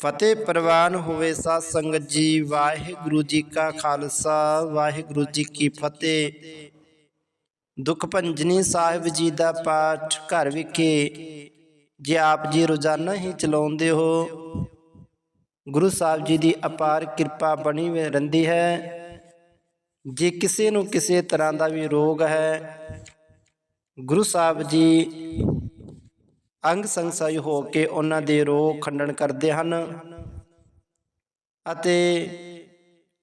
ਫਤਿਹ ਪ੍ਰਵਾਨ ਹੋਵੇ ਸਾਧ ਸੰਗਤ ਜੀ। ਵਾਹਿਗੁਰੂ ਜੀ ਕਾ ਖਾਲਸਾ, ਵਾਹਿਗੁਰੂ ਜੀ ਕੀ ਫਤਿਹ। ਦੁਖ ਭੰਜਨੀ ਸਾਹਿਬ ਜੀ ਦਾ ਪਾਠ ਘਰ ਵਿਖੇ ਜੇ ਆਪ ਜੀ ਰੋਜ਼ਾਨਾ ਹੀ ਚਲਾਉਂਦੇ ਹੋ, ਗੁਰੂ ਸਾਹਿਬ ਜੀ ਦੀ ਅਪਾਰ ਕਿਰਪਾ ਬਣੀ ਰਹਿੰਦੀ ਹੈ। ਜੇ ਕਿਸੇ ਨੂੰ ਕਿਸੇ ਤਰ੍ਹਾਂ ਦਾ ਵੀ ਰੋਗ ਹੈ, ਗੁਰੂ ਸਾਹਿਬ ਜੀ ਅੰਗ ਸੰਗਸਾਈ ਹੋ ਕੇ ਉਹਨਾਂ ਦੇ ਰੋਗ ਖੰਡਨ ਕਰਦੇ ਹਨ ਅਤੇ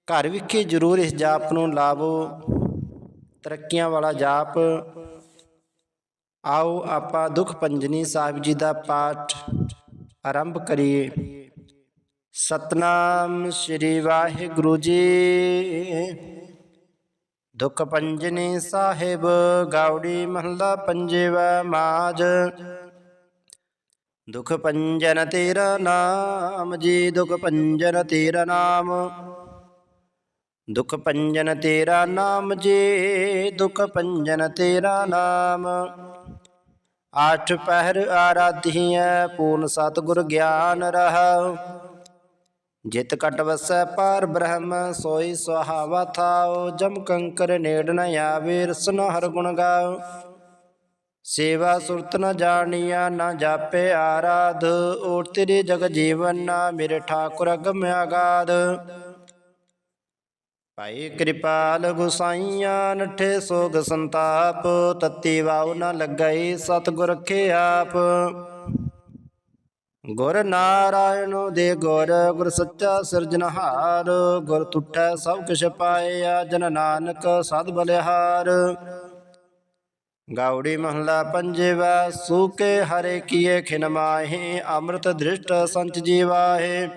ਘਰ ਵਿਖੇ ਜ਼ਰੂਰ ਇਸ ਜਾਪ ਨੂੰ ਲਾਵੋ। ਤਰੱਕੀਆਂ ਵਾਲਾ ਜਾਪ। ਆਓ ਆਪਾਂ ਦੁਖ ਪੰਜਨੀ ਸਾਹਿਬ ਜੀ ਦਾ ਪਾਠ ਆਰੰਭ ਕਰੀਏ। ਸਤਨਾਮ ਸ੍ਰੀ ਵਾਹਿਗੁਰੂ ਜੀ। ਦੁਖ ਪੰਜਨੀ ਸਾਹਿਬ ਗਾਉੜੀ ਮਹੱਲਾ ਪੰਜਵਾ ਮਾਜ। ਦੁਖ ਪੰਜਨ ਤੇਰਾ ਨਾਮ, ਜੀ ਦੁਖ ਪੰਜਨ ਤੇਰਾ ਨਾਮ। ਦੁਖ ਪੰਜਨ ਤੇਰਾ ਨਾਮ, ਜੀ ਦੁਖ ਪੰਜਨ ਤੇਰਾ ਨਾਮ। ਆਠ ਪਹਿਰ ਆਰਾਧੀਐ, ਪੂਰਨ ਸਤਿਗੁਰ ਗਿਆਨ ਰਹਾ। ਜਿਤ ਕਟ ਵਸੈ ਪਾਰ ਬ੍ਰਹਮ, ਸੋਈ ਸੁਹਾਵਾ ਥਾਉ। ਜਮ ਕੰਕਰ ਨੇੜ ਨ ਆਵੇ, ਰਸਨ ਹਰ ਗੁਣ ਗਾਉ। ਸੇਵਾ ਸੁਰਤ ਨ ਜਾਣੀਆ, ਨਾ ਜਾਪੇ ਆਰਾਧ। ਓਟ ਤੇਰੇ ਜਗ ਜੀਵਨ ਨਾ, ਮੇਰੇ ਠਾਕੁਰ ਅਗਮ ਆਗਾਦ। ਭਾਈ ਕਿਰਪਾਲ ਗੁਸਾਈਆਂ, ਨਠੇ ਸੋਗ ਸੰਤਾਪ। ਤਤੀ ਵਾਉ ਨ ਲੱਗਈ ਸਤਿਗੁਰ ਰਖੇ ਆਪ। ਗੁਰ ਨਾਰਾਇਣ ਦੇ ਗੁਰ ਗੁਰ ਸੱਚਾ ਸਿਰਜਨਹਾਰ ਗੁਰ ਤੁਠੈ ਸਭ ਕਿਛ ਪਾਇਆ ਜਨ ਨਾਨਕ ਸਦ ਬਲਿਹਾਰ। ਗਾਉੜੀ ਮਹਲਾ ਪੰਜਵਾ, ਸੂਕੇ ਹਰੇ ਕੀਏ ਖਿਨ ਅੰਮ੍ਰਿਤ ਦ੍ਰਿਸ਼ਟ ਸੰਚ ਜੀਵਾਹੇ।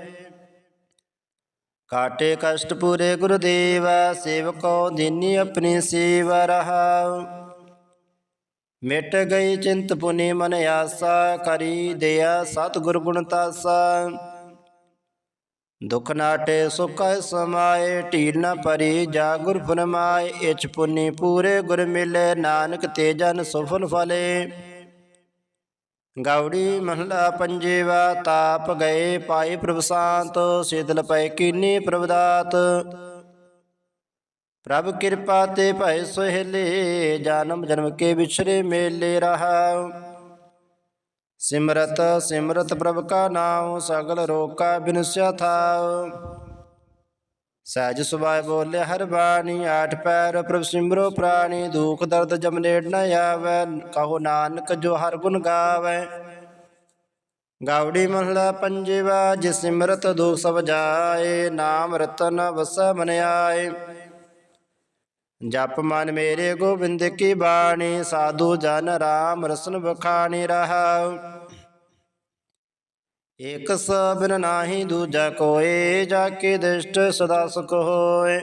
ਕਾਟੇ ਕਸ਼ਟ ਪੂਰੇ ਗੁਰਦੇਵ, ਸੇਵਕੋ ਦੀਨੀ ਆਪਣੀ ਸੇਵਾ ਰਹਾ। ਮਿਟ ਗਈ ਚਿੰਤ ਪੁਨੀ ਮਨ ਆਸਾ, ਕਰੀ ਦਿਆ ਸਤ ਗੁਰ ਗੁਣ ਤਾਸਾ। ਦੁਖ ਨਾਟੇ ਸੁਖ ਸਮਾਏ ਢੀਲ ਨ ਪਰੀ ਜਾ ਗੁਰ ਫਰਮਾਏ ਇਚ ਪੁਨੀ ਪੂਰੇ ਗੁਰ ਮਿਲੇ, ਨਾਨਕ ਤੇ ਜਨ ਸੁਫਲ ਫਲੇ। ਗੌੜੀ ਮਹਲਾ ਪੰਜੇਵਾ, ਤਾਪ ਗਏ ਪਾਏ ਪ੍ਰਭ ਸ਼ਾਂਤ ਸਿਦਲ ਪੈ ਕੀਨੀ ਪ੍ਰਭਦਾਤ ਪ੍ਰਭ ਕਿਰਪਾ ਤੇ ਭੈ ਸੁਹੇਲੇ, ਜਨਮ ਜਨਮ ਕੇ ਵਿਛਰੇ ਮੇਲੇ ਰਹਾ। ਸਿਮਰਤ ਸਿਮਰਤ ਪ੍ਰਭ ਕਾ ਨਾਮ ਸਗਲ ਰੋਕਾ ਬਿਨਸਿਆ ਥਾਉ ਸਹਿਜ ਸੁਭਾਇ ਬੋਲੇ ਹਰ ਬਾਣੀ ਆਠ ਪੈਰ, ਪ੍ਰਭ ਸਿਮਰੋ ਪ੍ਰਾਣੀ, ਦੁਖ ਦਰਦ ਜਮ ਨੇੜ ਨ ਆਵੈ, ਕਹੋ ਨਾਨਕ ਜੋ ਹਰ ਗੁਣ ਗਾਵੈ। ਗਾਉੜੀ ਮਹਲਾ ਪੰਜਵਾ, ਜਿਸ ਸਿਮਰਤ ਦੁਖ ਸਭ ਜਾਏ, ਨਾਮ ਰਤਨ ਵਸੈ ਮਨ ਆਏ। ਜਪ ਮਨ ਮੇਰੇ ਗੋਬਿੰਦ ਕੀ ਬਾਣੀ, ਸਾਧੂ ਜਨ ਰਾਮ ਰਸਨ ਬਖਾਣੀ ਰਹਾਉ ਇਕ ਸਬਨ ਨਾਹੀ ਦੂਜਾ ਕੋਏ, ਜਾ ਕੇ ਦਿਸ਼ਟ ਸਦਾ ਸੁਖ ਹੋਏ।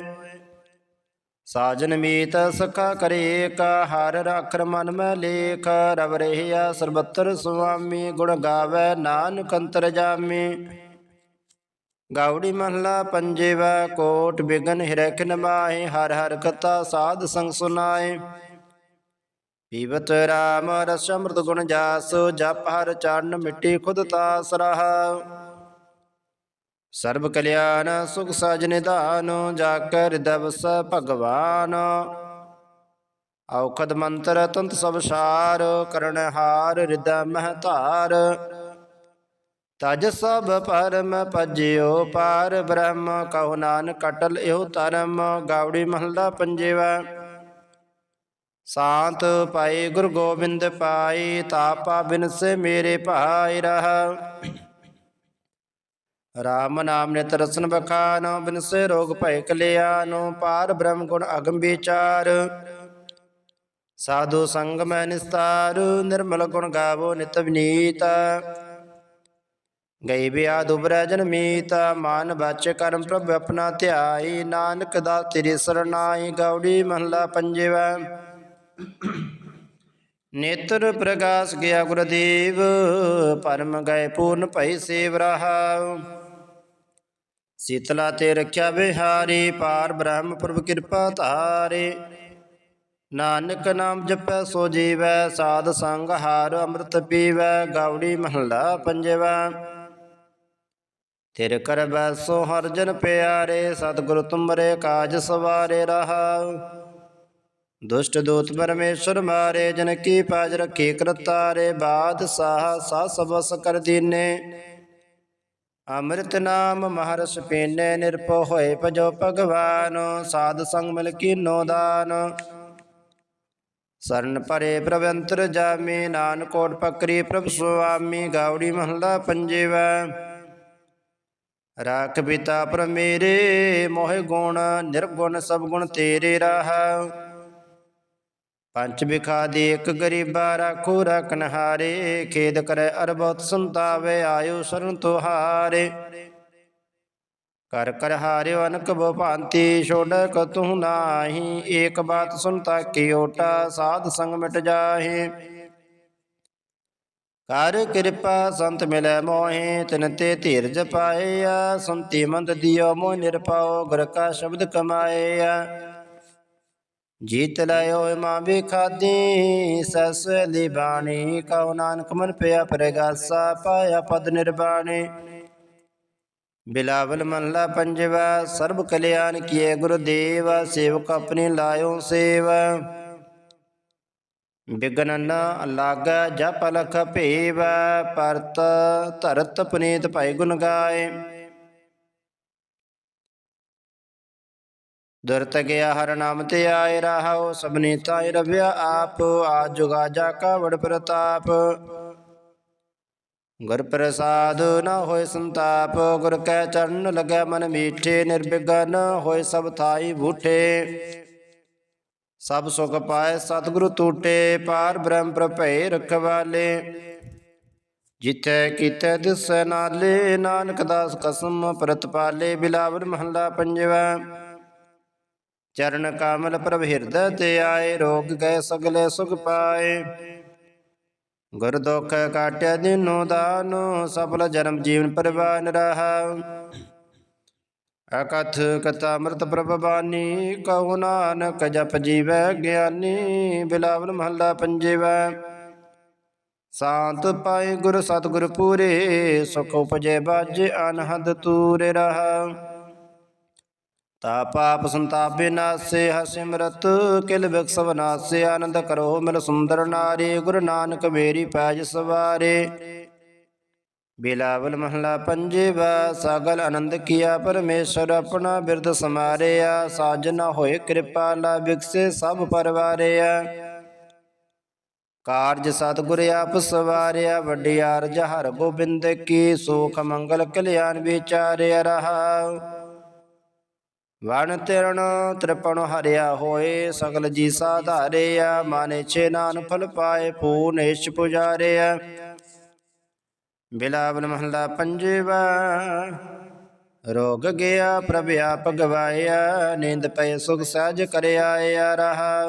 ਸਾਜਨ ਮੀਤ ਸਖਾ ਕਰੇ ਕਾ, ਹਰ ਰਾਖਰ ਮਨ ਮੈਂ ਲੇਖ। ਰਵ ਰਹਿਆ ਸਰਬੱਤਰ ਸੁਆਮੀ, ਗੁਣ ਗਾਵੇ ਨਾਨਕ ਅੰਤਰ ਜਾਮੀ। ਗਾਉੜੀ ਮਹਲਾ ਪੰਜੇਵਾ, ਕੋਟ ਬਿਗਨ ਹਿਰਖ ਨਮਾਏ ਹਰ ਹਰ ਕਥਾ ਸਾਧ ਸੰਗ ਸੁਨਾਏ। ਪੀਵਤ ਰਾਮ ਰਸ ਅੰਮ੍ਰਿਤ ਗੁਣ ਜਾਸ, ਜਪ ਹਰ ਚਰਨ ਮਿੱਟੀ ਖੁਦ ਤਾਸ ਰਹਾ। ਸਰਬ ਕਲਿਆਣ ਸੁਖ ਸਾਜ ਨਿਧਾਨ, ਜਾ ਕਰ ਹਿਰਦੈ ਭਗਵਾਨ। ਔਖਦ ਮੰਤਰ ਤੰਤ ਸਭ ਸਾਰ, ਕਰਨ ਹਾਰ ਹਿਰਦੈ ਮਹਿ ਧਾਰ। ਤਜ ਸਭ ਪਰਮ ਭਜਿਓ, ਪਾਰ ਬ੍ਰਹਮ ਕਹੋ ਨਾਨਕ ਕਟਲ ਇਹੋ ਧਰਮ ਗਾਉੜੀ ਮਹਲਾ ਪੰਜੇਵਾ। ਸ਼ਾਂਤ ਪਾਏ ਗੁਰ ਗੋਬਿੰਦ ਪਾਈ ਤਾਪਾ ਬਿਨਸੇ ਮੇਰੇ ਭਾਈ ਰਹਾ। ਰਾਮ ਨਾਮ ਨਿਤ ਰਸਨ ਬਖਾਨ ਬਿਨਸੇ ਰੋਗ ਭੈ ਕਲਿਆਨੋ, ਪਾਰ ਬ੍ਰਹਮ ਗੁਣ ਅਗਮ ਵਿਚਾਰ। ਸਾਧੂ ਸੰਗ ਮੈਂ ਨਿਸਤਾਰ, ਨਿਰਮਲ ਗੁਣ ਗਾਵੋ ਨਿਤ ਵਿਨੀਤ। ਗਈ ਬਿਆ ਦੁਬਰੈ ਜਨ ਮੀਤ, ਮਾਨ ਬਚ ਕਰਮ ਪ੍ਰਭ ਆਪਣਾ ਧਿਆਈ। ਨਾਨਕ ਦਾ ਤੇਰੀ ਸਰਨਾਈ, ਗੌੜੀ ਮਹਲਾ ਪੰਜਵਾ। ਨੇਤਰ ਪ੍ਰਕਾਸ਼ ਗਿਆ ਗੁਰਦੇਵ ਪਰਮ ਗਏ ਪੂਰਨ ਭਈ ਸੇਵ ਰਹਾ ਸੀਤਲਾ ਤੇ ਰੱਖਿਆ ਬਿਹਾਰੀ, ਪਾਰ ਬ੍ਰਹਮ ਪ੍ਰਭ ਕਿਰਪਾ ਧਾਰੇ। ਨਾਨਕ ਨਾਮ ਜਪੈ ਸੋ ਜੀਵੈ, ਸਾਧ ਸੰਗ ਹਾਰ ਅੰਮ੍ਰਿਤ ਪੀਵੈ ਗਾਉੜੀ ਮਹੱਲਾ ਪੰਜਵਾ। ਤਿਰ ਕਰ ਬੈਸੋ ਹਰ ਜਨ ਪਿਆਰੇ, ਸਤਿਗੁਰ ਤੁਮਰੇ ਕਾਜ ਸਵਾਰੇ ਰਹਾ। ਦੁਸ਼ਟ ਦੂਤ ਪਰਮੇਸ਼ਰ ਮਾਰੇ, ਜਨ ਕੀ ਪਾਜ ਰਖੀ ਕਰਤਾਰੇ, ਬਾਦਸ਼ਾਹ ਸਾ ਸਬਸ ਕਰ ਦੀਨੇ। ਅੰਮ੍ਰਿਤ ਨਾਮ ਮਹਰਸ ਪੀਨੇ, ਨਿਰਭਉ ਹੋਏ ਭਜੋ ਭਗਵਾਨ, ਸਾਧ ਸੰਗ ਮਿਲ ਕੀਨੋ ਦਾਨ। ਸਰਨ ਪਰੇ ਪ੍ਰਭ ਅੰਤਰ ਜਾਮੇ ਨਾਨਕ ਕੋਟ ਪਕਰੀ ਪ੍ਰਭ ਸੁਆਮੀ, ਗਾਉੜੀ ਮਹਲਾ ਪੰਜੇਵਾ। ਰਾਖ ਪਿਤਾ ਪਰ ਮੇਰੇ ਮੋਹਿ ਗੁਣ, ਨਿਰਗੁਣ ਸਭ ਗੁਣ ਤੇਰੇ ਰਹਾ। ਪੰਜ ਬਿਖਾ ਦੇ ਇੱਕ ਗਰੀਬਾ ਰਾਖੋ ਰਖਨ ਹਾਰੇ ਖੇਦ ਕਰੈ ਅਰਬਤ ਸੰਤਾਵੇ, ਆਇਓ ਸਰਨ ਤੁਹਾਰੇ। ਕਰ ਕਰ ਹਾਰਿਓ ਅਨਕ ਬੋ ਭਾਂਤੀ ਛੋੜਕ ਤੂੰ ਨਾਹੀ, ਏਕ ਬਾਤ ਸੁਨਤਾ ਕੀ ਓਟਾ ਸਾਧ ਸੰਗ ਮਿਟ ਜਾਹੇ। ਕਰ ਕਿਰਪਾ ਸੰਤ ਮਿਲੈ ਮੋਹਿ, ਤਿਨ ਤੇ ਧੀਰਜ ਪਾਇਆ ਸੰਤੀ ਮੰਦ ਦਿਓ ਮੋਹ ਨਿਰਪਾਉ ਗੁਰ ਕਾ ਸ਼ਬਦ ਕਮਾਇਆ ਜੀਤ ਲਾਇਓ ਮਾਂ ਵੀ ਖਾਦੀ, ਸਸ ਦੀ ਬਾਣੀ। ਕਉ ਨਾਨਕ ਮਨ ਪਿਆ ਪ੍ਰਗਾਸਾ, ਪਾਇਆ ਪਦ ਨਿਰਬਾਣੀ। ਬਿਲਾਵਲ ਮਹਲਾ ਪੰਜਵਾ, ਸਰਬ ਕਲਿਆਣ ਕੀਏ ਗੁਰਦੇਵ, ਸੇਵਕ ਆਪਣੀ ਲਾਇਓ ਸੇਵਾ। ਬਿਗਨ ਨ ਲਾਗੈ ਜਪ ਲਖ ਭੇਵ ਪਰਤ ਧਰਤ ਪਨੀਤ ਭਾਈ ਗੁਣ ਗਾਏ। ਦੁਰਤ ਗਿਆ ਹਰ ਨਾਮ ਤੇ ਆਏ ਰਹਾਉ ਸਭਨੀ ਤਾਇ ਰਵਿਆ ਆਪ ਆ ਜੁਗਾ ਜਾ ਕਾ ਵਡ ਪ੍ਰਤਾਪ। ਗੁਰ ਪ੍ਰਸਾਦ ਨ ਹੋਏ ਸੰਤਾਪ, ਗੁਰ ਕੈ ਚਰਨ ਲਗੈ ਮਨ ਮੀਠੇ ਨਿਰਬਿਘਨ ਹੋਏ ਸਭ ਥਾਈ ਬੂਠੇ। ਸਭ ਸੁਖ ਪਾਏ, ਸਤਿਗੁਰੂ ਟੂਟੇ, ਪਾਰ ਬ੍ਰਹਮ ਪ੍ਰਭੈ ਰਖਵਾਲੇ। ਜਿੱਥੈ ਕੀਤੈ ਦਿਸੈ ਨਾਲੇ, ਨਾਨਕ ਦਾਸ ਕਸਮ ਪ੍ਰਤਪਾਲੇ ਬਿਲਾਵਰ ਮਹੱਲਾ ਪੰਜਵਾ। ਚਰਨ ਕਾਮਲ ਪ੍ਰਭ ਹਿਰਦੈ ਤੇ ਆਏ, ਰੋਗ ਗਏ ਸਗਲੇ ਸੁਖ ਪਾਏ। ਗੁਰ ਦੁਖ ਕਾਟਿਆ ਦਿਨੋ ਦਾਨੋ, ਸਫਲ ਜਨਮ ਜੀਵਨ ਪਰਵਾਨ ਰਹਾ। ਅਕਥ ਕਥਾ ਅੰਮ੍ਰਿਤ ਪ੍ਰਭ ਬਾਣੀ ਕਹੋ ਨਾਨਕ ਜਪ ਜੀਵੈ ਗਿਆਨੀ ਬਿਲਾਵਲ ਮਹੱਲਾ ਪੰਜੇਵਾ। ਸ਼ਾਂਤ ਪਾਏ ਗੁਰ ਸਤਿਗੁਰ ਪੂਰੇ, ਸੁਖ ਉਪਜੇ ਬਾਜੇ ਅਨਹਦ ਤੂਰੇ ਰਹਾ। ਤਾ ਪਾਪ ਸੰਤਾਪੇ ਨਾਸੇ ਹਸਿਮਰਤ ਕਿਲ ਬਿਕਸ ਬਨਾਸੇ ਆਨੰਦ ਕਰੋ ਮਿਲ ਸੁੰਦਰ ਨਾਰੀ, ਗੁਰੂ ਨਾਨਕ ਮੇਰੀ ਪੈਜ ਸਵਾਰੇ। ਬਿਲਾਵਲ ਮਹਲਾ ਪੰਜੇਵਾ, ਸਗਲ ਆਨੰਦ ਕੀਆ ਪਰਮੇਸ਼ਰ ਆਪਣਾ ਬਿਰਦ ਸਮਾਰਿਆ ਸਾਜਨਾ ਹੋਏ ਕਿਰਪਾ ਲਾ ਵਿਕਸੇ ਸਭ ਪਰਵਾਰਿਆ। ਕਾਰਜ ਸਤਿਗੁਰ ਆਪ ਸਵਾਰਿਆ, ਵੱਡੀ ਅਰਜ ਹਰ ਗੋਬਿੰਦ ਕੀ, ਸੁਖ ਮੰਗਲ ਕਲਿਆਣ ਵਿਚਾਰਿਆ ਰਹਾ। ਵਣ ਤਿਰਣ ਤ੍ਰਿਪਣ ਹਰਿਆ ਹੋਏ, ਸਗਲ ਜੀ ਸਾਧਾਰਿਆ, ਮਾਨੇ ਛੇ ਨਾਨ ਫਲ ਪਾਏ ਪੂਨੇਸ਼ ਪੁਜਾਰਿਆ। ਬਿਲਾਵਲ ਮਹਲਾ ਪੰਜਵਾ। ਰੋਗ ਗਿਆ, ਪ੍ਰਭ ਆਪ ਗਵਾਇਆ, ਨੀਂਦ ਪਏ, ਸੁਖ ਸਹਿਜ ਕਰਿਆ, ਆਇਆ ਰਹਾ।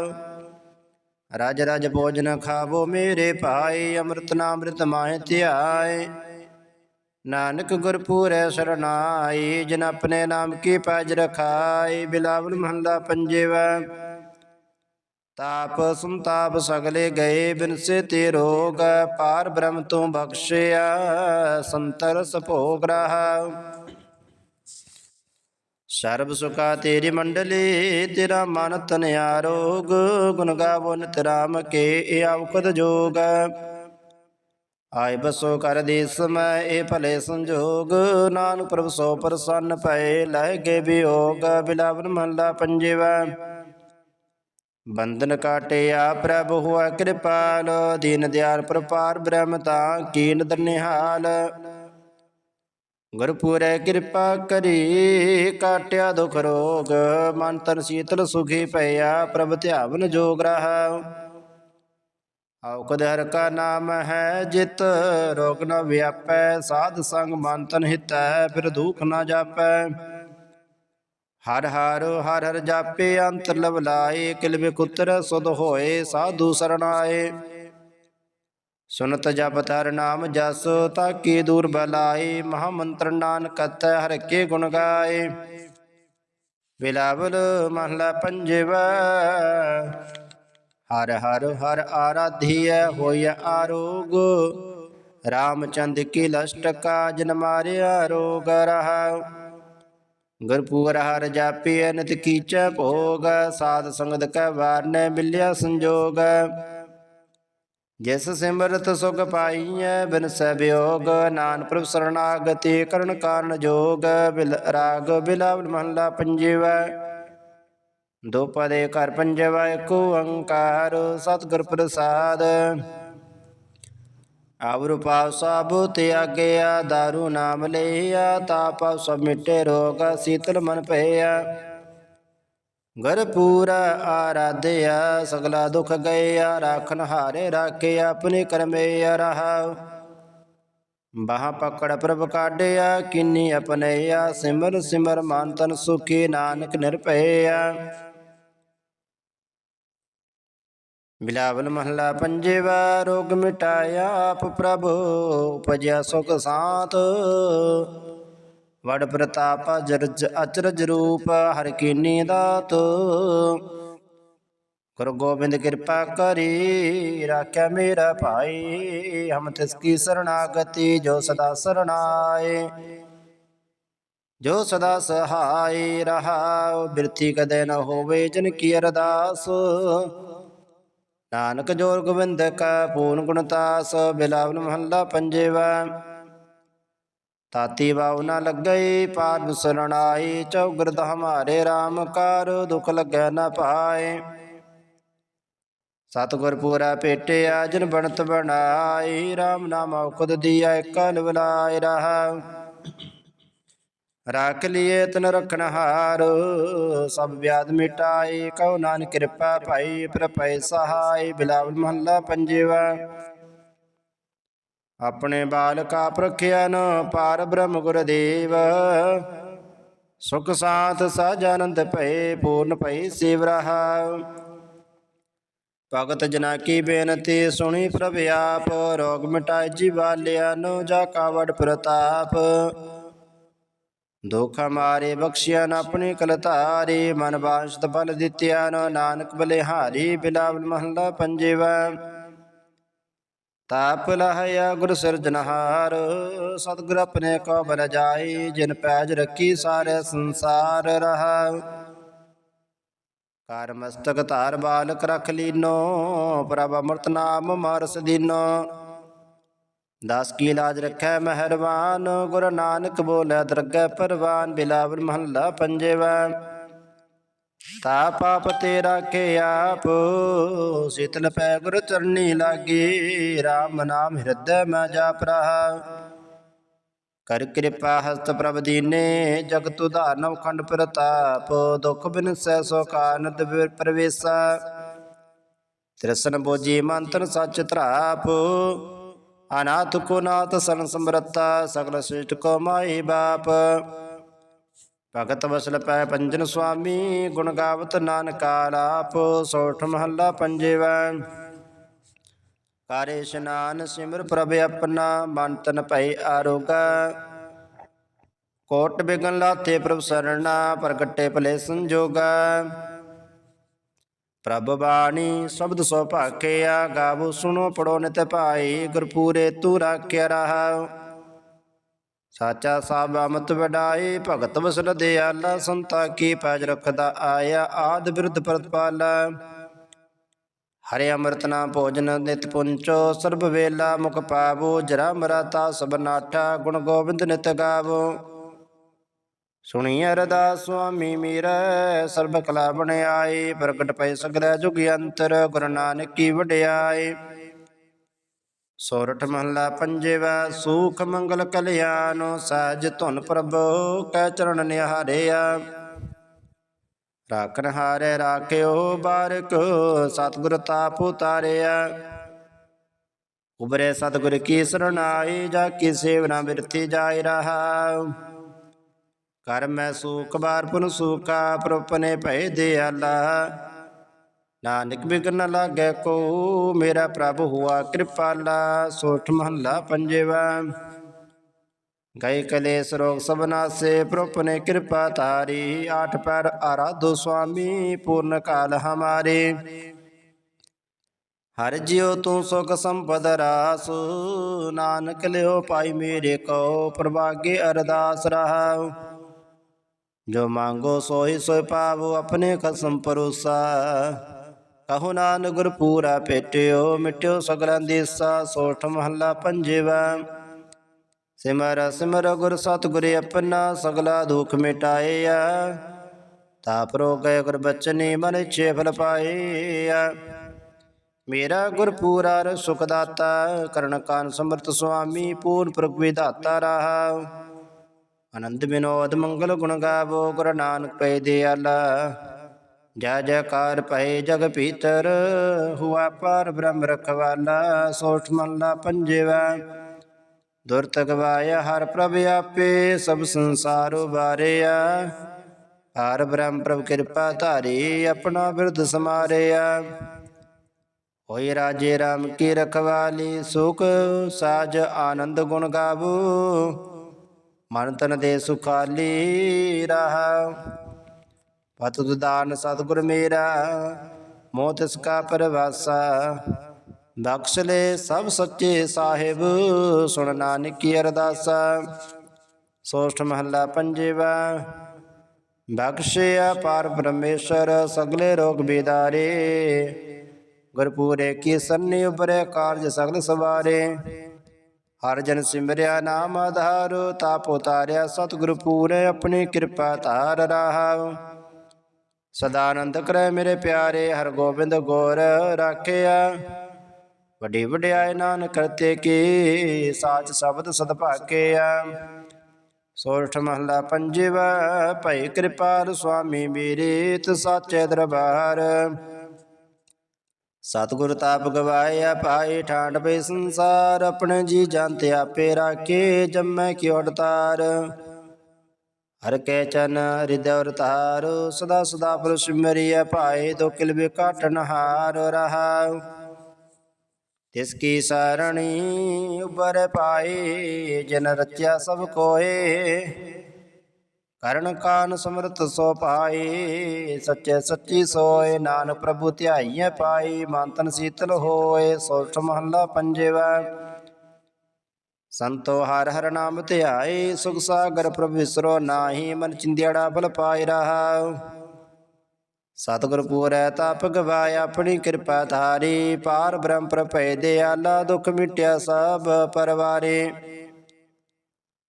ਰਾਜ ਰਾਜ ਭੋਜਨ ਖਾਵੋ, ਮੇਰੇ ਭਾਈ ਅੰਮ੍ਰਿਤ ਨਾਮ ਅੰਮ੍ਰਿਤ ਮਾਹਿ ਧਿਆਏ। ਨਾਨਕ ਗੁਰ ਪੂਰੈ ਸਰਨਾਈ, ਜਿਨ ਆਪਣੇ ਨਾਮ ਕੀ ਪੈਜ ਰਖਾਈ ਬਿਲਾਵਲ ਮਹੱਲਾ ਪੰਜੇਵਾ। ਤਾਪ ਸੰਤਾਪ ਸਗਲੇ ਗਏ ਬਿਨਸੇ ਤੇ ਰੋਗ, ਪਾਰ ਬ੍ਰਹਮ ਤੋਂ ਬਖਸ਼ਿਆ ਸੰਤਰ ਸਭੋਗ ਰਹਾ। ਸਰਬ ਸੁਖਾ ਤੇਰੀ ਮੰਡਲੀ, ਤੇਰਾ ਮਨ ਤਨ ਆਰੋਗ ਗੁਣ ਗਾਵੋ ਨਿਤ ਰਾਮ ਕੇ ਇਹ ਔਖਦ ਜੋਗ। ਆਏ ਬਸੋ ਕਰ ਦੇਸ ਮੈਂ ਇਹ ਭਲੇ ਸੰਜੋਗ, ਨਾਨਕ ਪ੍ਰਭ ਸੋ ਪ੍ਰਸੰਨ ਪਏ ਲਹਿ ਕੇ ਵਿਯੋਗ ਬਿਲਾਵਨ ਮਹਲਾ ਪੰਜੇਵਾ। ਬੰਧਨ ਕਾਟਿਆ ਪ੍ਰਭ ਹੁਆ ਕਿਰਪਾਲ, ਦੀਨ ਦਿਆਲ ਪ੍ਰਪਾਰ ਬ੍ਰਹਮ ਤਾਂ ਕੀਨ ਦਰਨਿਹਾਲ। ਗੁਰਪੂਰੈ ਕਿਰਪਾ ਕਰੀ, ਕਾਟਿਆ ਦੁਖ ਰੋਗ, ਮਨ ਤਨ ਸੀਤਲ ਸੁਖੀ ਭਇਆ ਪ੍ਰਭ ਧਿਆਵਨ ਜੋਗ ਰਹਾ। ਔਕਦ ਹਰ ਕਾ ਨਾਮ ਹੈ ਜਿਤ, ਰੋਗ ਨ ਵਿਆਪੈ, ਸਾਧ ਸੰਗ ਮਨ ਤਨ ਹਿਤੈ, ਫਿਰ ਦੁਖ ਨ ਜਾਪੈ। ਹਰ ਹਰ ਹਰ ਹਰ ਜਾਪੇ ਅੰਤਰ ਲਵ ਲਾਏ, ਕਿਲ ਬਿਕੁਤਰ ਸੁਧ ਹੋਏ, ਸਾਧੂ ਸਰਣਾਏ ਸੁਨਤ ਜਪ ਤਰ ਨਾਮ ਜਸ, ਤਾਕੀ ਦੂਰ ਬਲਾਈ ਮਹਾ ਮੰਤਰ ਨਾਨਕ ਕਥੈ ਹਰ ਕੇ ਗੁਣ ਗਾਏ। ਬਿਲਾਵਲ ਮਹਲਾ ਪੰਜਵਾ, ਹਰ ਹਰ ਹਰ ਆਰਾਧਿਐ ਹੋਇ ਆਰੋਗ। ਰਾਮਚੰਦ ਕੀ ਲਸ਼ਟਕਾ ਜਨ ਮਾਰਿਆ, ਰੋਗ ਰਹਾ। ਗੁਰਪੂਰ ਹਰ ਜਾਪੀ ਅਨਿਤ ਕੀਚੈ ਭੋਗ, ਸਾਧ ਸੰਗਤ ਕੈ ਵਾਰਨੈ ਮਿਲਿਆ ਸੰਜੋਗ। ਜਿਸ ਸਿਮਰਤ ਸੁਖ ਪਾਈਐ, ਬਿਨ ਸੈ ਵਿਯੋਗ ਨਾਨਕ ਪ੍ਰਭ ਸਰਣਾਗਤੀ ਕਰਨ ਕਾਰਨ ਜੋਗ, ਬਿਲ ਰਾਗ ਬਿਲਾਵਲ ਮਹਲਾ ਪੰਜਵਾ। ਦੋ ਪਦੇ ਘਰ ਪੰਜਵਾ ਏਕ ਓੰਕਾਰ, ਸਤਿਗੁਰ ਪ੍ਰਸਾਦ। ਆਵਰ ਪਾਸਾ ਬੁਤ ਆਗਿਆ, ਦਾਰੂ ਨਾਮ ਲਈਆ, ਤਾਪ ਸਭ ਮਿਟੇ, ਰੋਗ ਸੀਤਲ ਮਨ ਭਇਆ। ਗਰ ਪੂਰਾ ਆਰਾਧਿਆ, ਸਗਲਾ ਦੁਖ ਗਇਆ, ਰਾਖਨ ਹਾਰੇ ਰਾਖੇ, ਆਪਣੇ ਕਰਮੇ ਰਹਾ ਬਾਹ ਪਕੜ ਪ੍ਰਭ ਕਾਢਿਆ, ਕਿੰਨੀ ਆਪਣਿਆ ਸਿਮਰ ਸਿਮਰ ਮਨ ਤਨ ਸੁਖੀ, ਨਾਨਕ ਨਿਰਭਇਆ। ਬਿਲਾਵਲ ਮਹੱਲਾ ਪੰਜਵਾ ਰੋਗ ਮਿਟਾਇਆ ਆਪ ਪ੍ਰਭ, ਉਪਜਿਆ ਸੁਖ ਸਾਤ। ਵਡ ਪ੍ਰਤਾਪ ਅਜਰਜ ਅਚਰਜ ਰੂਪ, ਹਰ ਕੀਨੀ ਦਾਤ ਗੁਰੂ ਗੋਬਿੰਦ ਕਿਰਪਾ ਕਰੀ, ਰਾਖਿਆ ਮੇਰਾ ਭਾਈ, ਹਮ ਤਿਸ ਕੀ ਸਰਣਾਗਤੀ, ਜੋ ਸਦਾ ਸਰਣਾਏ। ਜੋ ਸਦਾ ਸਹਾਈ ਰਹਾ ਬਿਰਥੀ ਕਦੇ ਨ ਹੋਵੇ ਜਨ ਕੀ ਅਰਦਾਸ। ਨਾਨਕ ਜੋਰ ਗੋਬਿੰਦ ਕਾ ਪੂਰਨ ਗੁਣਤਾਸ ਬਿਲਾਵਲ ਮਹੱਲਾ ਪੰਜੇਵਾ। ਤਾਤੀ ਬਾਉ ਨ ਲੱਗਈ ਪਾਰ ਸਰਣਾਈ ਚੌਗਰਦ ਹਮਾਰੇ RAM ਕਾਰ, ਦੁਖ ਲੱਗੈ ਨ ਪਾਏ। ਸਤਿਗੁਰ ਪੂਰਾ ਭੇਟਿਆ ਜਨ ਬਣਤ ਬਣਾਈ RAM ਨਾਮ ਔਖਦ ਦੀਆ ਇਕਲ ਬੁਲਾਇ ਰਹਾ। ਰਾਖ ਲਿਏ ਤਨ ਰਖਣ ਹਾਰ। ਸਭ ਵਿਆਦ ਮਿਟਾਈ, ਕਉ ਨਾਨਕ ਕਿਰਪਾ ਭਾਈ ਪ੍ਰਪੈ ਸਹਾਈ, ਬਿਲਾਵਲ ਮਹੱਲਾ ਪੰਜਵਾ। ਆਪਣੇ ਬਾਲਕਾ ਪ੍ਰਖਿਆ ਨ, ਪਾਰ ਬ੍ਰਹਮ ਗੁਰਦੇਵ ਸੁਖ ਸਾਥ ਸਾਜ ਆਨੰਦ ਭਏ, ਪੂਰਨ ਭਈ ਸਿਵ ਰਹਾ। ਭਗਤ ਜਨਾ ਕੀ ਬੇਨਤੀ ਸੁਣੀ ਪ੍ਰਭ ਆਪ, ਰੋਗ ਮਿਟਾਇ ਜੀਵਾਲਿਆ ਨੋ, ਜਾ ਕਾਵੜ ਪ੍ਰਤਾਪ। ਦੁਖ ਮਾਰੇ ਬਖਸ਼ਿਆ ਨ ਆਪਣੀ ਕਲਤਾਰੇ, ਮਨ ਬਾਸ਼ਤ ਫਲ ਦਿੱਤਿਆ ਨ, ਨਾਨਕ ਬਲਿਹਾਰੀ, ਬਿਲਾਵਲ ਮਹੱਲਾ ਪੰਜਵਾ। ਤਾਪ ਲਹਇਆ ਗੁਰ ਸਿਰਜਨਹਾਰ ਸਤਿਗੁਰ ਆਪਣੇ ਕੋ ਬਲ ਜਾਈ ਜਿਨ ਪੈਜ ਰੱਖੀ ਸਾਰੇ ਸੰਸਾਰ ਰਹਾ। ਕਰ ਮਸਤਕ ਧਾਰ ਬਾਲਕ ਰਖ ਲੀਨੋ, ਪ੍ਰਭ ਅਮਰਤ ਨਾਮ ਮਾਰਸ ਦੀਨੋ। ਦਸ ਕੀ ਲਾਜ ਰੱਖੈ ਮਹਿਰਬਾਨ, ਗੁਰੂ ਨਾਨਕ ਬੋਲੇ ਦਰਗਹਿ ਪਰਵਾਨ ਬਿਲਾਵਲ ਮਹੱਲਾ ਪੰਜਵਾ। ਤਾ ਪਾਪ ਤੇ ਰਾਖੇ ਆਪ, ਸੀਤਲ ਪੈ ਗੁਰ ਚਰਨੀ ਲਾਗੀ RAM ਨਾਮ ਹਿਰਦੈ ਮੈਂ ਜਾਪ ਰਹਾ ਕਰ ਕਿਰਪਾ ਹਸਤ ਪ੍ਰਭ ਦੀਨੇ, ਜਗਤ ਉਧਾਰਨਵ ਖੰਡ ਪ੍ਰਤਾਪ, ਦੁਖ ਬਿਨਸੈ ਸੋ ਕਾਨਦ ਪ੍ਰਵੇਸਾ। ਤ੍ਰਿਸ਼ਨ ਬੋਜੀ ਮੰਤਰ ਸਚ ਧਰਾਪ ਅਨਾਥ ਕੋ ਨਾਥ ਸਨ ਸਮਰਤਾ ਸਗਲ ਸ੍ਰਿਸ਼ਟ ਕੋ ਮਾਈ ਬਾਪ। ਭਗਤ ਵਸਲ ਪੈ ਪੰਜਨ ਸੁਆਮੀ, ਗੁਣ ਗਾਵਤ ਨਾਨਕ ਆਲਾਪ ਸੋਠ ਮਹੱਲਾ ਪੰਜਵਾ। ਕਾਰੇ ਇਸ਼ਨਾਨ ਸਿਮਰ ਪ੍ਰਭ ਆਪਣਾ, ਮਨ ਤਨ ਭਈ ਆਰੋਗਾ। ਕੋਟ ਬਿਗਨ ਲਾਤੇ ਪ੍ਰਭ ਸਰਣਾ, ਪ੍ਰਗਟੇ ਭਲੇ ਸੰਜੋਗਾ। ਪ੍ਰਭ ਬਾਣੀ ਸ਼ਬਦ ਸੋ ਭਾਖਿਆ ਗਾਵੋ ਸੁਣੋ, ਪੜੋ ਨਿਤ ਭਾਈ, ਗੁਰਪੂਰੇ ਤੂ ਰਾਖਿਆ ਰਹਾ। ਸਾਚਾ ਸਾਹਿਬ ਅਮਤ ਵਡਾਈ ਭਗਤ ਵਸਲ ਦੇ ਆਲਾ ਸੰਤਾ ਕੀ ਪੈਜ ਰਖਦਾ ਆਇਆ, ਆਦ ਬਿਰਧ ਪ੍ਰਤਪਾਲਾ। ਹਰੇ ਅੰਮ੍ਰਿਤ ਨਾਮ ਭੋਜਨ ਨਿਤ ਪੁੰਚੋ, ਸਰਬ ਵੇਲਾ ਮੁਖ ਪਾਵੋ, ਜਰਾ ਮਰਾਤਾ ਸਭ ਨਾਠਾ, ਗੁਣ ਗੋਬਿੰਦ ਨਿਤ ਗਾਵੋ। ਸੁਣੀ ਅਰਦਾਸ ਸੁਆਮੀ ਮੇਰਾ, ਸਰਬ ਕਲਾ ਬਣਾਈ ਪ੍ਰਗਟ ਪੈ ਸਗਲੇ ਜੁਗ ਅੰਤਰ, ਗੁਰੂ ਨਾਨਕ ਕੀ ਵਡਿਆਈ ਸੋਰਠ ਮਹੱਲਾ ਪੰਜਵਾ, ਸੂਖ ਮੰਗਲ ਕਲਿਆਣ, ਸਹਿਜ ਧੁਨ ਪ੍ਰਭੂ ਕੈ ਚਰਨ ਨਿਹਾਰਿਆ। ਰਾਖਨ ਹਾਰੇ ਰਾਖਿਓ ਬਾਰਕ, ਸਤਿਗੁਰ ਤਾਪ ਉਤਾਰਿਆ। ਉਬਰੇ ਸਤਿਗੁਰ ਕੀ ਸਰਣਾਈ ਜਾ ਕੀ ਸੇਵਨਾ ਬਿਰਤੀ ਜਾਇ ਰਹਾ। ਕਰ ਮੈਂ ਸੂਖ ਬਾਰ ਪੁਨ ਸੂਖਾ ਪ੍ਰਪਨੇ ਭੈ ਦਿਆਲਾ। ਨਾਨਕ ਬਿਗਨ ਲਾਗੈ ਕੋ, ਮੇਰਾ ਪ੍ਰਭ ਹੁਆ ਕਿਰਪਾਲਾ। ਸੋਠ ਮਹੱਲਾ ਪੰਜਵਾ। ਗਏ ਕਲੇਸ਼ ਰੋਗ ਸਭ ਸੇ ਪ੍ਰਭ ਨੇ ਕਿਰਪਾ ਤਾਰੀ ਆਠ ਪੈਰ ਆਰਾਧੋ ਸੁਆਮੀ, ਪੂਰਨ ਕਾਲ ਹਮਾਰੇ। ਹਰ ਜਿਉ ਤੂੰ ਸੁਖ ਸੰਪਦ ਰਾਸ, ਨਾਨਕ ਲਿਓ ਪਾਈ ਮੇਰੇ ਕੋ, ਪ੍ਰਭਾਗੇ ਅਰਦਾਸ ਰਹਾਉ। ਜੋ ਮੰਗੋ ਸੋਈ ਸੋਈ ਪਾਵੋ ਆਪਣੇ ਖਸਮ ਪਰੋਸਾ ਕਹੋ ਨਾਨਕ ਗੁਰ ਪੂਰਾ ਭੇਟਿਓ, ਮਿਟਿਓ ਸਗਲਾਂ ਦੇਸਾ ਸੋਠ ਮਹੱਲਾ ਪੰਜਵਾ। ਸਿਮਰ ਸਿਮਰ ਗੁਰ ਸਤਿਗੁਰੇ ਆਪਣਾ, ਸਗਲਾ ਦੁਖ ਮਿਟਾਏਆ ਤਾਪ ਰੋ ਗਏ ਗੁਰ ਬਚਨੇ, ਮਨ ਛੇ ਫਲ ਪਾਇਆ। ਮੇਰਾ ਗੁਰ ਪੂਰਾ ਰ ਦਾਤਾ, ਕਰਨ ਕਾਨ ਸਮਰਤ ਸੁਆਮੀ, ਪੂਰਨ ਪ੍ਰਭ ਵਿਧਾਤਾ ਰਹਾ। ਆਨੰਦ ਵਿਨੋਦ ਮੰਗਲ ਗੁਣ ਗਾਵੋ, ਗੁਰ ਨਾਨਕ ਪੈ ਦਿਆਲਾ। ਜੈ ਜੈਕਾਰ ਪਏ ਜਗ ਪੀਤਰ ਹੁਆ ਪਰ ਬ੍ਰਹਮ ਰਖਵਾਲਾ, ਸੋਠ ਮਹਲਾ ਪੰਜਵਾ। ਦੁਰਤ ਗਵਾਇਆ ਹਰ ਪ੍ਰਭ ਆਪੇ, ਸਭ ਸੰਸਾਰ ਉਬਾਰਿਆ। ਹਰ ਬ੍ਰਹਮ ਪ੍ਰਭ ਕਿਰਪਾ ਧਾਰੀ, ਆਪਣਾ ਬਿਰਧ ਸਮਾਰਿਆ। ਹੋਈ ਰਾਜੇ ਰਾਮ ਕੀ ਰਖਵਾਲੀ, ਸੁਖ ਸਾਜ ਆਨੰਦ ਗੁਣ ਗਾਵੋ। ਮਨ ਤਨ ਦੇ ਸੁਖਾਲੀ ਰਹਾ। ਪਤ ਦਾਨ ਸਤਿਗੁਰ ਮੇਰਾ, ਮੋਹ ਤਿਸ ਕਾ ਪਰਵਾਸਾ। ਬਖਸ਼ ਲੈ ਸਭ ਸੱਚੇ ਸਾਹਿਬ, ਸੁਣ ਨਾਨਕ ਕੀ ਅਰਦਾਸਾ। ਸੋਸ਼ਟ ਮਹੱਲਾ ਪੰਜਵਾ ਬਖਸ਼ਿਆ ਪਾਰ ਪਰਮੇਸ਼ਰ, ਸਗਲੇ ਰੋਗ ਬਿਦਾਰੇ। ਗੁਰਪੂਰੇ ਕੀ ਸੰਨੀ ਉਪਰੇ ਕਾਰਜ ਸਗਲ ਸਵਾਰੇ। ਹਰ ਜਨ ਸਿਮਰਿਆ ਨਾਮ ਆਧਾਰ, ਤਾਪ ਉਤਾਰਿਆ ਸਤਿਗੁਰ ਪੂਰੇ, ਆਪਣੀ ਕਿਰਪਾ ਧਾਰ ਰਹਾ। ਸਦਾਨੰਦ ਕਰੈ ਮੇਰੇ ਪਿਆਰੇ ਹਰ ਗੋਬਿੰਦ ਗੋਰ ਰਾਖਿਆ। ਵੱਡੀ ਵਡਿਆਏ ਨਾਨਕ ਕਰਤੇ ਕੀ ਸਾਚ ਸ਼ਬਦ ਸਦਭਾਗਿਆ ਸੋਰਠ ਮਹਲਾ ਪੰਜਵਾ, ਭਈ ਕਿਰਪਾਲ ਸੁਆਮੀ ਮੇਰੇ ਤ ਸਾਚੇ ਦਰਬਾਰ। ਸਤਿਗੁਰ ਤਾਪ ਗਵਾਇਆ ਪਾਈ ਠਾਂਡ ਪਈ ਸੰਸਾਰ, ਆਪਣੇ ਜੀ ਜੰਤ ਆਪੇ ਰਾਖੇ, ਜੰਮੈ ਕੀ ਉਡਤਾਰ? ਹਰ ਕੈ ਚਨ ਹਿਰਦੈ ਔਰ ਤਾਰ, ਸਦਾ ਸਦਾ ਫਲ ਸਿਮਰਿਆ ਪਾਏ ਤੋ ਕਿਲ ਬਿ ਕਾਟਨ ਹਾਰ ਰਹਾ। ਤਿਸ ਕੀ ਸਰਣੀ ਉਬਰ ਪਾਏ, ਜਨ ਰਚਿਆ ਸਭ ਕੋਏ ਕਰਨ ਕਾਨ ਸਮਰਤ ਸੋ ਪਾਏ, ਸੱਚੇ ਸੱਚੀ ਸੋਏ, ਨਾਨਕ ਪ੍ਰਭੂ ਧਿਆਈਐ ਪਾਈ ਮਨ ਤਨ ਸੀਤਲ ਹੋਏ ਸੋਠ ਮਹੱਲਾ ਪੰਜਵਾ। ਸੰਤੋ ਹਰ ਹਰ ਨਾਮ ਧਿਆਏ, ਸੁਖ ਸਾਗਰ ਪ੍ਰਭ ਵਿਸਰੋ ਨਾਹੀ, ਮਨ ਚਿੰਦਿਆੜਾ ਫਲ ਪਾਇ ਰਹਾ। ਸਤਿਗੁਰ ਪੂਰੈ ਤਪ ਗਵਾਇ ਆਪਣੀ ਕਿਰਪਾ ਧਾਰੀ, ਪਾਰ ਬ੍ਰਹਮ ਪ੍ਰਭੈ ਦਿਆਲਾ ਦੁਖ ਮਿਟਿਆ ਸਭ ਪਰਵਾਰੇ।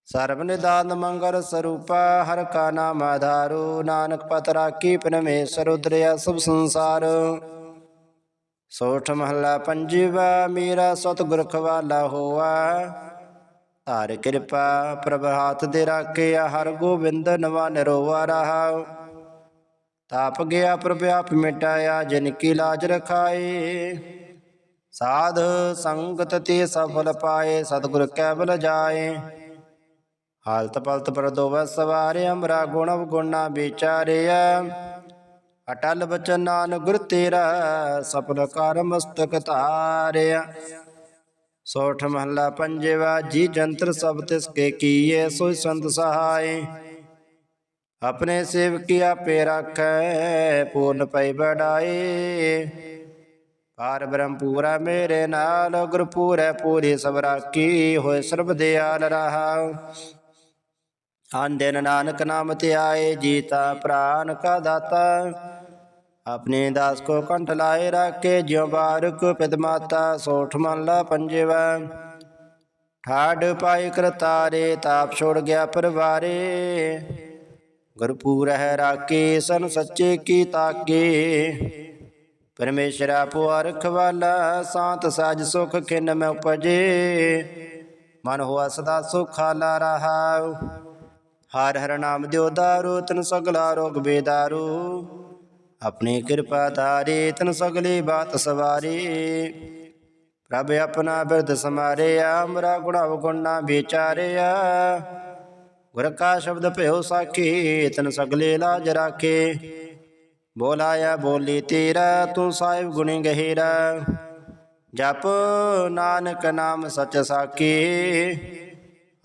ਸਰਬ ਨਿਦਾਨ ਮੰਗਲ ਸਰੂਪਾ, ਹਰ ਕਾ ਨਾਮ ਆਧਾਰੂ। ਨਾਨਕ ਪਤ ਰਾਖੀ ਪਰਮੇਸ਼ਰ ਉਦਰਿਆ ਸਭ ਸੰਸਾਰ। ਸੋਠ ਮਹੱਲਾ ਪੰਜਵਾ, ਮੇਰਾ ਸਤਿਗੁਰ ਖਵਾਲਾ ਹੋਆ। ਹਰ ਕਿਰਪਾ, ਪ੍ਰਭ ਹਾਥ ਦੇ ਰਾਖਿਆ, ਹਰ ਗੋਬਿੰਦ ਨਵਾ ਨਰੋਵਾ ਰਹਾ। ਤਾਪ ਗਿਆ ਪ੍ਰਭ ਆਪ ਮਿਟਾਇਆ, ਜਿਨ ਕੀ ਲਾਜ ਰਖਾਏ। ਸਾਧ ਸੰਗਤ ਤੇ ਸਫਲ ਪਾਏ, ਸਤਿਗੁਰ ਕੈਬਲ ਜਾਏ। ਹਾਲਤ ਪਲਤ ਪਰ ਦੋਵ ਸਵਾਰੇ ਅਮਰਾ ਗੁਣ ਗੁਣਾ ਵਿਚਾਰਿਆ ਅਟਲ ਬਚਨ ਨਾਨਕ ਗੁਰ ਤੇਰਾ ਸਫਲ ਕਰ ਮਸਤਕ ਧਾਰਿਆ ਸੋਠ ਮਹੱਲਾ ਪੰਜਵਾ, ਜੀ ਜੰਤਰ ਸਭ ਤਿਸ ਕੇ ਕੀਏ ਸੋਈ ਸੰਤ ਸਹਾਈ ਆਪਣੇ ਸੇਵਕੀ ਆਪੇ ਰਾਖੈ, ਪੂਰਨ ਪਈ ਬੜਾਏ ਪਾਰ ਬ੍ਰਹਮ ਪੂਰਾ ਮੇਰੇ ਨਾਲ ਗੁਰ ਪੂਰੈ ਪੂਰੀ ਸਭ ਰਾਖੀ ਹੋਏ ਸਰਬ ਦਿਆਲ ਆਨ ਦਿਨ ਨਾਨਕ ਨਾਮ ਧਿਆਏ ਜੀਤਾ ਪ੍ਰਾਨ ਕਾ ਦਾਤਾ। ਆਪਣੇ ਦਾਸ ਕੋ ਕੰਠ ਲਾਏ ਰਾਖੇ, ਜਿਉ ਬਾਰਕ ਪਿਤ ਮਾਤਾ, ਸੋਠ ਮਹਲਾ ਪੰਜਵਾ। ਠਾੜ ਪਾਈ ਕਰਤਾਰੇ, ਤਾਪ ਛੋੜ ਗਿਆ ਪਰਵਾਰੇ। ਗੁਰਪੂਰ ਹੈ ਰਾਕੇ ਸਨ ਸੱਚੇ ਕੀ ਤਾਕੇ। ਪਰਮੇਸ਼ਰ ਆਪੋ ਰਖਵਾਲਾ ਸਾਤ ਸਾਜ ਸੁਖ ਖਿਨ ਮੈਂ ਉਪਜੇ। ਮਨ ਹੋਆ ਸਦਾ ਸੁਖਾਲਾ ਰਹਾ। ਹਰ ਹਰ ਨਾਮ ਦਿਓ ਦਾਰੂ, ਤਨ ਸਗਲਾ ਰੋਗ ਬੇਦਾਰੂ। ਆਪਣੀ ਕਿਰਪਾ ਧਾਰੇ, ਤਨ ਸਗਲੀ ਬਾਤ ਸਵਾਰੇ। ਪ੍ਰਭ ਆਪਣਾ ਬਿਰਧ ਸਮਾਰਿਆ, ਅਮਰਾ ਗੁਣਾ ਗੁਣਾ ਵਿਚਾਰਿਆ। ਗੁਰ ਕਾ ਸ਼ਬਦ ਭਇਓ ਸਾਖੀ, ਤਨ ਸਗਲੇ ਲਾਜ ਰਾਖੇ। ਬੋਲਾਇਆ ਬੋਲੀ ਤੇਰਾ, ਤੂੰ ਸਾਹਿਬ ਗੁਣੀ ਗਹਿਰਾ। ਜਪ ਨਾਨਕ ਨਾਮ ਸਚ ਸਾਖੀ।